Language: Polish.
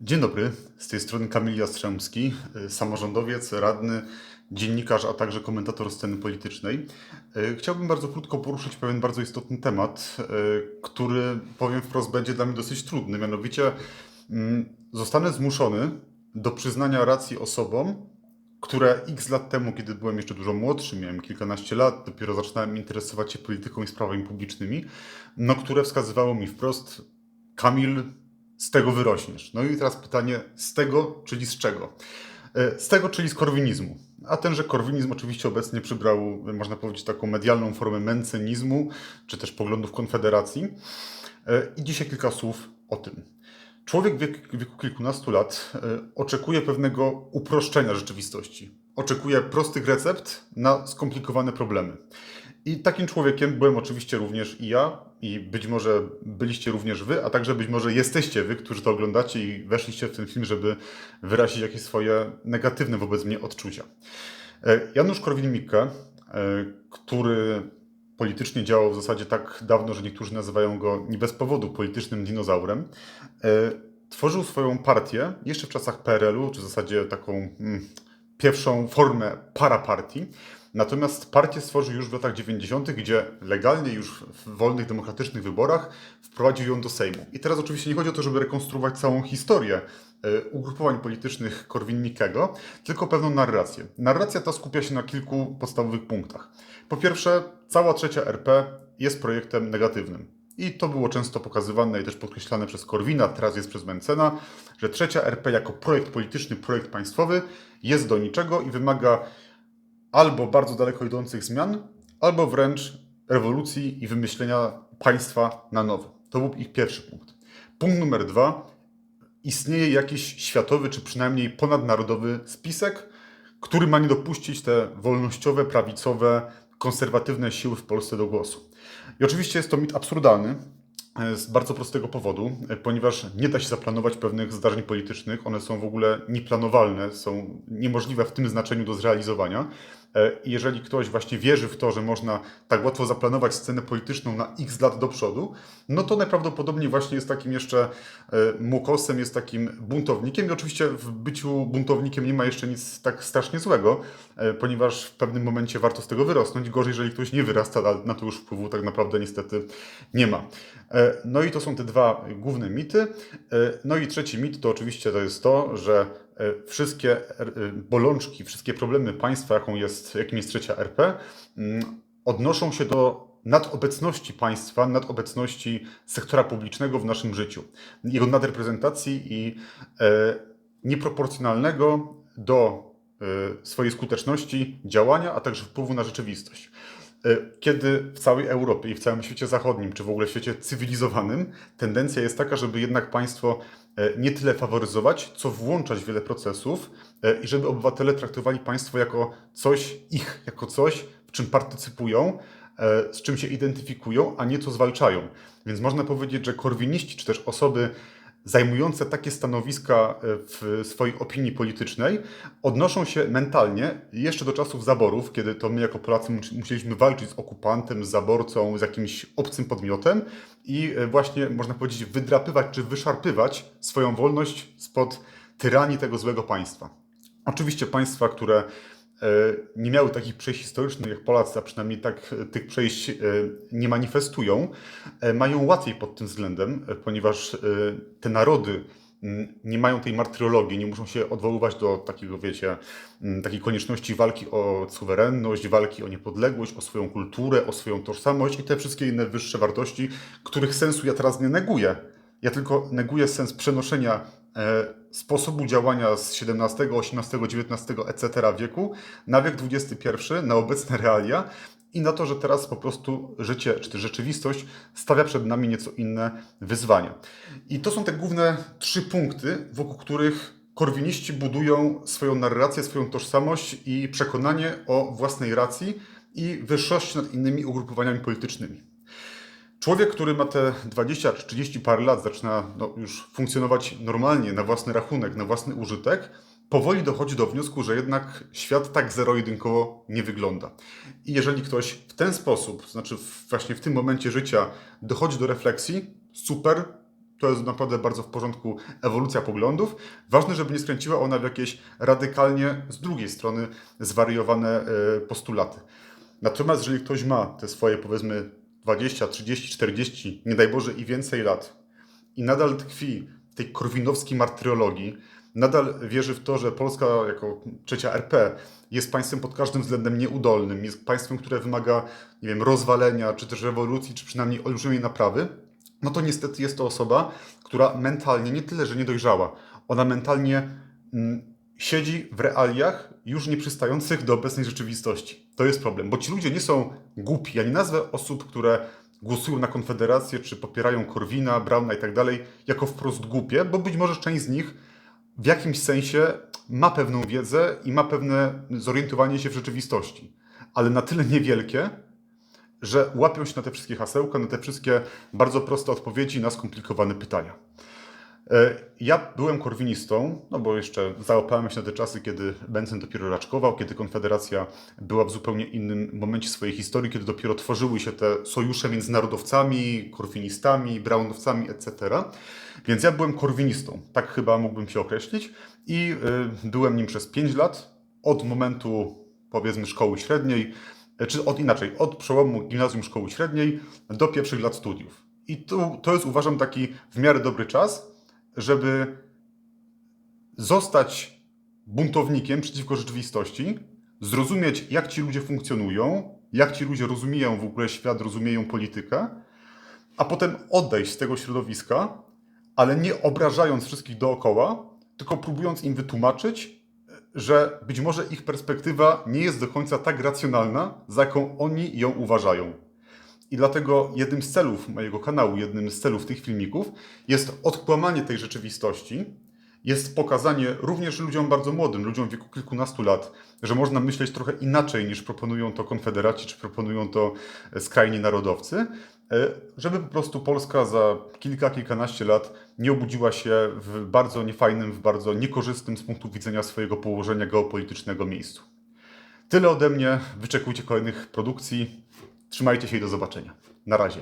Dzień dobry, z tej strony Kamil Jastrzębski, y, samorządowiec, radny, dziennikarz, a także komentator sceny politycznej. Y, Chciałbym bardzo krótko poruszyć pewien bardzo istotny temat, y, który powiem wprost będzie dla mnie dosyć trudny. Mianowicie mm, zostanę zmuszony do przyznania racji osobom, które x lat temu, kiedy byłem jeszcze dużo młodszy, miałem kilkanaście lat, dopiero zaczynałem interesować się polityką i sprawami publicznymi, no które wskazywało mi wprost, Kamil, z tego wyrośniesz. No i teraz pytanie, z tego, czyli z czego? E, Z tego, czyli z korwinizmu. A tenże korwinizm oczywiście obecnie przybrał, można powiedzieć, taką medialną formę mencenizmu, czy też poglądów konfederacji. E, I dzisiaj kilka słów o tym. Człowiek w wieku, kilkunastu lat e, oczekuje pewnego uproszczenia rzeczywistości. Oczekuje prostych recept na skomplikowane problemy. I takim człowiekiem byłem oczywiście również i ja, i być może byliście również wy, a także być może jesteście wy, którzy to oglądacie i weszliście w ten film, żeby wyrazić jakieś swoje negatywne wobec mnie odczucia. E, Janusz Korwin-Mikke, e, który politycznie działał w zasadzie tak dawno, że niektórzy nazywają go nie bez powodu politycznym dinozaurem, e, tworzył swoją partię jeszcze w czasach PRL-u, czy w zasadzie taką mm, pierwszą formę parapartii. Natomiast partię stworzył już w latach 90., gdzie legalnie już w wolnych, demokratycznych wyborach wprowadził ją do Sejmu. I teraz oczywiście nie chodzi o to, żeby rekonstruować całą historię e, ugrupowań politycznych Korwin-Mikkego, tylko pewną narrację. Narracja ta skupia się na kilku podstawowych punktach. Po pierwsze, cała trzecia RP jest projektem negatywnym. I to było często pokazywane i też podkreślane przez Korwina, teraz jest przez Mencena, że trzecia RP jako projekt polityczny, projekt państwowy jest do niczego i wymaga albo bardzo daleko idących zmian, albo wręcz rewolucji i wymyślenia państwa na nowo. To był ich pierwszy punkt. Punkt numer dwa. Istnieje jakiś światowy, czy przynajmniej ponadnarodowy spisek, który ma nie dopuścić te wolnościowe, prawicowe, konserwatywne siły w Polsce do głosu. I oczywiście jest to mit absurdalny, e, z bardzo prostego powodu, e, ponieważ nie da się zaplanować pewnych zdarzeń politycznych. One są w ogóle nieplanowalne, są niemożliwe w tym znaczeniu do zrealizowania. E, jeżeli ktoś właśnie wierzy w to, że można tak łatwo zaplanować scenę polityczną na x lat do przodu, no to najprawdopodobniej właśnie jest takim jeszcze e, mukosem, jest takim buntownikiem. I oczywiście w byciu buntownikiem nie ma jeszcze nic tak strasznie złego, e, ponieważ w pewnym momencie warto z tego wyrosnąć. Gorzej, jeżeli ktoś nie wyrasta, na to już wpływu tak naprawdę niestety nie ma. No i to są te dwa główne mity. No i trzeci mit to oczywiście to jest to, że wszystkie e, bolączki, wszystkie problemy państwa, jaką jest, jakim jest trzecia RP, mm, odnoszą się do nadobecności państwa, nadobecności sektora publicznego w naszym życiu, jego nadreprezentacji i e, nieproporcjonalnego do e, swojej skuteczności działania, a także wpływu na rzeczywistość. E, Kiedy w całej Europie i w całym świecie zachodnim, czy w ogóle w świecie cywilizowanym, tendencja jest taka, żeby jednak państwo e, nie tyle faworyzować, co włączać wiele procesów e, i żeby obywatele traktowali państwo jako coś ich, jako coś, w czym partycypują, z czym się identyfikują, a nie co zwalczają. Więc można powiedzieć, że korwiniści, czy też osoby zajmujące takie stanowiska e, w swojej opinii politycznej odnoszą się mentalnie jeszcze do czasów zaborów, kiedy to my jako Polacy mus- musieliśmy walczyć z okupantem, z zaborcą, z jakimś obcym podmiotem i e, właśnie można powiedzieć wydrapywać czy wyszarpywać swoją wolność spod tyranii tego złego państwa. Oczywiście państwa, które nie miały takich przejść historycznych jak Polacy, a przynajmniej tak e, tych przejść e, nie manifestują, e, mają łatwiej pod tym względem, e, ponieważ e, te narody mm, nie mają tej martyrologii, nie muszą się odwoływać do takiego, wiecie, mm, takiej konieczności walki o suwerenność, walki o niepodległość, o swoją kulturę, o swoją tożsamość i te wszystkie inne wyższe wartości, których sensu ja teraz nie neguję. Ja tylko neguję sens przenoszenia e, sposobu działania z XVII, XVIII, XIX, etc. wieku na wiek XXI, na obecne realia i na to, że teraz po prostu życie, czy też rzeczywistość stawia przed nami nieco inne wyzwania. I to są te główne trzy punkty, wokół których korwiniści budują swoją narrację, swoją tożsamość i przekonanie o własnej racji i wyższości nad innymi ugrupowaniami politycznymi. Człowiek, który ma te 20 czy 30 parę lat, zaczyna no, już funkcjonować normalnie, na własny rachunek, na własny użytek, powoli dochodzi do wniosku, że jednak świat tak zero-jedynkowo nie wygląda. I jeżeli ktoś w ten sposób, to znaczy właśnie w tym momencie życia, dochodzi do refleksji, super, to jest naprawdę bardzo w porządku ewolucja poglądów. Ważne, żeby nie skręciła ona w jakieś radykalnie z drugiej strony zwariowane e, postulaty. Natomiast jeżeli ktoś ma te swoje powiedzmy 20, 30, 40, nie daj Boże i więcej lat. I nadal tkwi w tej korwinowskiej martyrologii, nadal wierzy w to, że Polska jako trzecia RP jest państwem pod każdym względem nieudolnym, jest państwem, które wymaga, nie wiem, rozwalenia, czy też rewolucji, czy przynajmniej olbrzymiej naprawy, no to niestety jest to osoba, która mentalnie nie tyle, że nie dojrzała, ona mentalnie mm, siedzi w realiach już nieprzystających do obecnej rzeczywistości. To jest problem, bo ci ludzie nie są głupi. Ja nie nazwę osób, które głosują na Konfederację, czy popierają Korwina, Brauna i tak dalej, jako wprost głupie, bo być może część z nich w jakimś sensie ma pewną wiedzę i ma pewne zorientowanie się w rzeczywistości, ale na tyle niewielkie, że łapią się na te wszystkie hasełka, na te wszystkie bardzo proste odpowiedzi na skomplikowane pytania. E, Ja byłem korwinistą, no bo jeszcze załapałem się na te czasy, kiedy Benson dopiero raczkował, kiedy Konfederacja była w zupełnie innym momencie swojej historii, kiedy dopiero tworzyły się te sojusze między narodowcami, korwinistami, braunowcami, etc. Więc ja byłem korwinistą, tak chyba mógłbym się określić i y, byłem nim przez 5 lat, od momentu powiedzmy szkoły średniej, e, czy od inaczej, od przełomu gimnazjum szkoły średniej do pierwszych lat studiów. I tu, to jest uważam taki w miarę dobry czas, żeby zostać buntownikiem przeciwko rzeczywistości, zrozumieć, jak ci ludzie funkcjonują, jak ci ludzie rozumieją w ogóle świat, rozumieją politykę, a potem odejść z tego środowiska, ale nie obrażając wszystkich dookoła, tylko próbując im wytłumaczyć, że być może ich perspektywa nie jest do końca tak racjonalna, za jaką oni ją uważają. I dlatego jednym z celów mojego kanału, jednym z celów tych filmików jest odkłamanie tej rzeczywistości, jest pokazanie również ludziom bardzo młodym, ludziom w wieku kilkunastu lat, że można myśleć trochę inaczej niż proponują to konfederaci, czy proponują to e, skrajni narodowcy, e, żeby po prostu Polska za kilka, kilkanaście lat nie obudziła się w bardzo niefajnym, w bardzo niekorzystnym z punktu widzenia swojego położenia geopolitycznego miejscu. Tyle ode mnie. Wyczekujcie kolejnych produkcji. Trzymajcie się i do zobaczenia. Na razie.